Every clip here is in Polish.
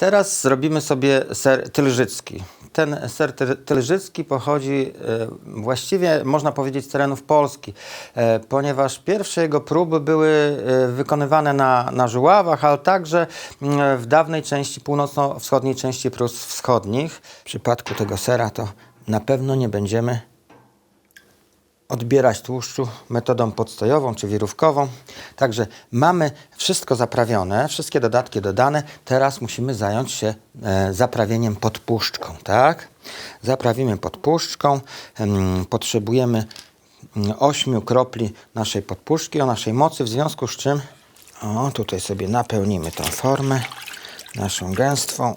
Teraz zrobimy sobie ser tylżycki. Ten ser ty- tylżycki pochodzi e, właściwie, można powiedzieć, z terenów Polski, e, ponieważ pierwsze jego próby były e, wykonywane na, na żuławach, ale także mm, w dawnej części, północno-wschodniej części Prus Wschodnich. W przypadku tego sera to na pewno nie będziemy odbierać tłuszczu metodą podstojową czy wirówkową. Także mamy wszystko zaprawione, wszystkie dodatki dodane. Teraz musimy zająć się e, zaprawieniem podpuszczką, tak? Zaprawimy podpuszczką. Em, potrzebujemy 8 kropli naszej podpuszczki o naszej mocy, w związku z czym o, tutaj sobie napełnimy tą formę naszą gęstwą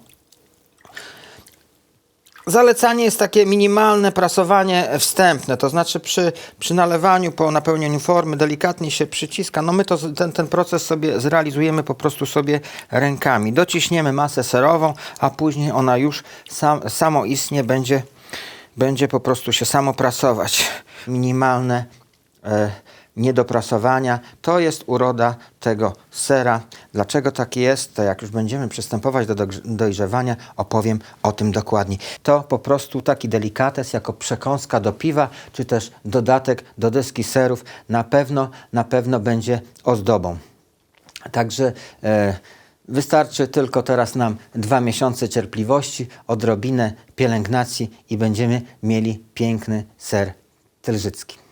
Zalecanie jest takie minimalne prasowanie wstępne, to znaczy przy, przy nalewaniu, po napełnieniu formy delikatnie się przyciska. No my to, ten, ten proces sobie zrealizujemy po prostu sobie rękami. Dociśniemy masę serową, a później ona już sam, samoistnie będzie, będzie po prostu się samo prasować. Minimalne e, niedoprasowania. To jest uroda tego sera. Dlaczego tak jest, to jak już będziemy przystępować do dojrzewania, opowiem o tym dokładniej. To po prostu taki delikates jako przekąska do piwa, czy też dodatek do deski serów na pewno, na pewno będzie ozdobą. Także e, wystarczy tylko teraz nam dwa miesiące cierpliwości, odrobinę pielęgnacji i będziemy mieli piękny ser tylżycki.